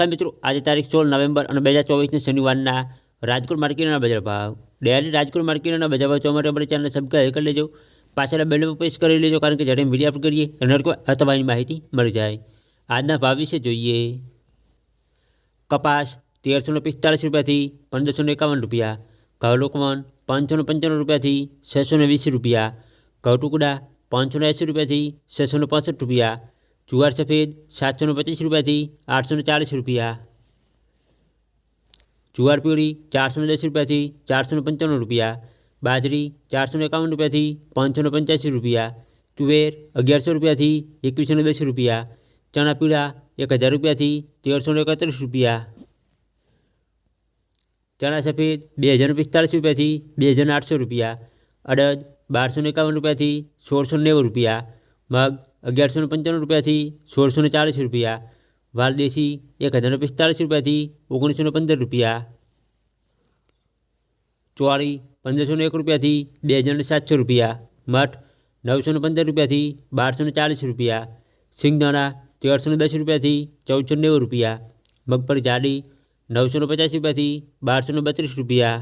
ગંદી છો આજે તારીખ 16 નવેમ્બર અને 2024 ને શનિવારના રાજકોટ માર્કેટના બજાર ભાવ દૈલી રાજકોટ માર્કેટના બજાર ભાવ ચોમાસુ ઉપર ચેનલ સબ્સ્ક્રાઇબ કરી લેજો પાછલા બેલુ પોસ્ટ કરી લેજો કારણ કે જ્યારે વીડિયો અપલોડ કરીએ રણર કો અઠવાઈની માહિતી મળી જાય આજના ભાવ વિશે જોઈએ કપાસ 1345 રૂપિયા થી 1551 રૂપિયા ઘઉં લુકમન 595 રૂપિયા થી 620 રૂપિયા ઘઉં ટુકડા 580 રૂપિયા થી 665 રૂપિયા જુવાર સફેદ સાતસોને પચીસ રૂપિયાથી આઠસોને ચાલીસ રૂપિયા જુવાર પીળી ચારસોને દસ રૂપિયાથી ચારસોને પંચાણું રૂપિયા બાજરી ચારસોને એકાવન રૂપિયાથી પાંચસોને પંચ્યાસી રૂપિયા તુવેર અગિયારસો રૂપિયાથી એકવીસોને દસ રૂપિયા ચણા પીળા એક હજાર રૂપિયાથી તેરસોને એકત્રીસ રૂપિયા ચણા સફેદ બે હજાર પિસ્તાળીસ રૂપિયાથી બે હજાર આઠસો રૂપિયા અડદ બારસોને એકાવન રૂપિયાથી સોળસો નેવું રૂપિયા મગ અગિયારસો પંચાણું રૂપિયાથી સોળસો ચાલીસ રૂપિયા વાલદેશી એક હજાર પિસ્તાળીસ રૂપિયાથી ઓગણીસો પંદર રૂપિયા ચોળી પંદરસો એક રૂપિયાથી બે હજાર સાતસો રૂપિયા મઠ નવસો ને પંદર રૂપિયાથી બારસો ચાલીસ રૂપિયા સિંગદાણા તેરસો દસ રૂપિયાથી ચૌદસો નેવું રૂપિયા મગફળી જાડી નવસો ને પચાસ રૂપિયાથી બારસો બત્રીસ રૂપિયા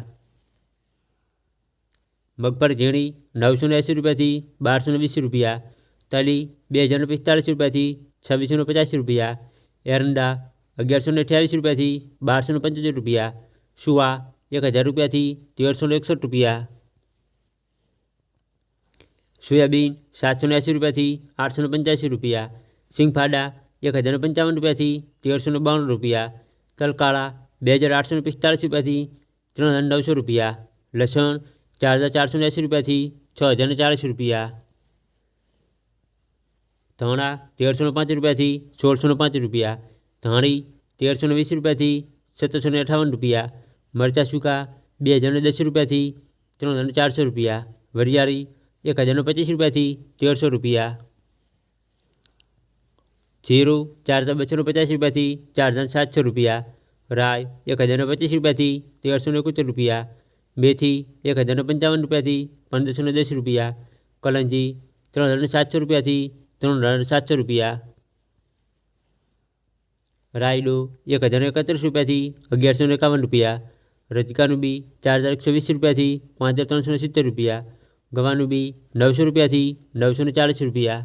મગફળી ઝીણી નવસો એંસી રૂપિયાથી બારસો વીસ રૂપિયા तली बजार पिस्तालीस रुपया थी सौ पचास रुपया एरंडा अगियारो अठावीस रुपया थी बार सौ पंचोतेर रुपया सूआ एक हज़ार रुपया थी तेर सौ एकसठ रुपया सोयाबीन सात सौ अस्सी रुपया आठ सौ पंचासी रुपया सिंगफाड़ा एक हज़ार पंचावन रुपया थी तेर सौ बावन रुपया तलकाड़ा बजार आठ सौ पिस्तालीस रुपया थी त्रहण नौ सौ रुपया लसन चार हज़ार चार सौ अस्सी रुपया थी छ हज़ार चालीस रुपया धाणा तेर सौ पाँच रुपया थी सोल सौ पाँच रुपया धाणी तेर सौ वीस रुपया थी सत्तर सौ अठावन रुपया मरचा सूका बे हज़ार दस रुपया थी तरह हज़ार चार सौ रुपया वरियारी एक हज़ार पच्चीस रुपया थी तेर सौ रुपया जीरो चार हज़ार बच्चों पचास रुपया थी चार हज़ार सात सौ रुपया राय एक हज़ार पच्चीस रुपया थी तेर सौ इकोतर रुपया मेथी एक हज़ार पंचावन रुपया थी पंद्रह सौ दस रुपया कलंजी तरह हज़ार सात सौ रुपया थी ત્રણ રન સાતસો રૂપિયા રાયડો એક હજાર એકત્રીસ રૂપિયાથી અગિયારસો એકાવન રૂપિયા રજકાનું બી ચાર હજાર એકસો વીસ રૂપિયાથી પાંચ હજાર ત્રણસો સિત્તેર રૂપિયા ગવાનું બી નવસો રૂપિયાથી નવસો ચાલીસ રૂપિયા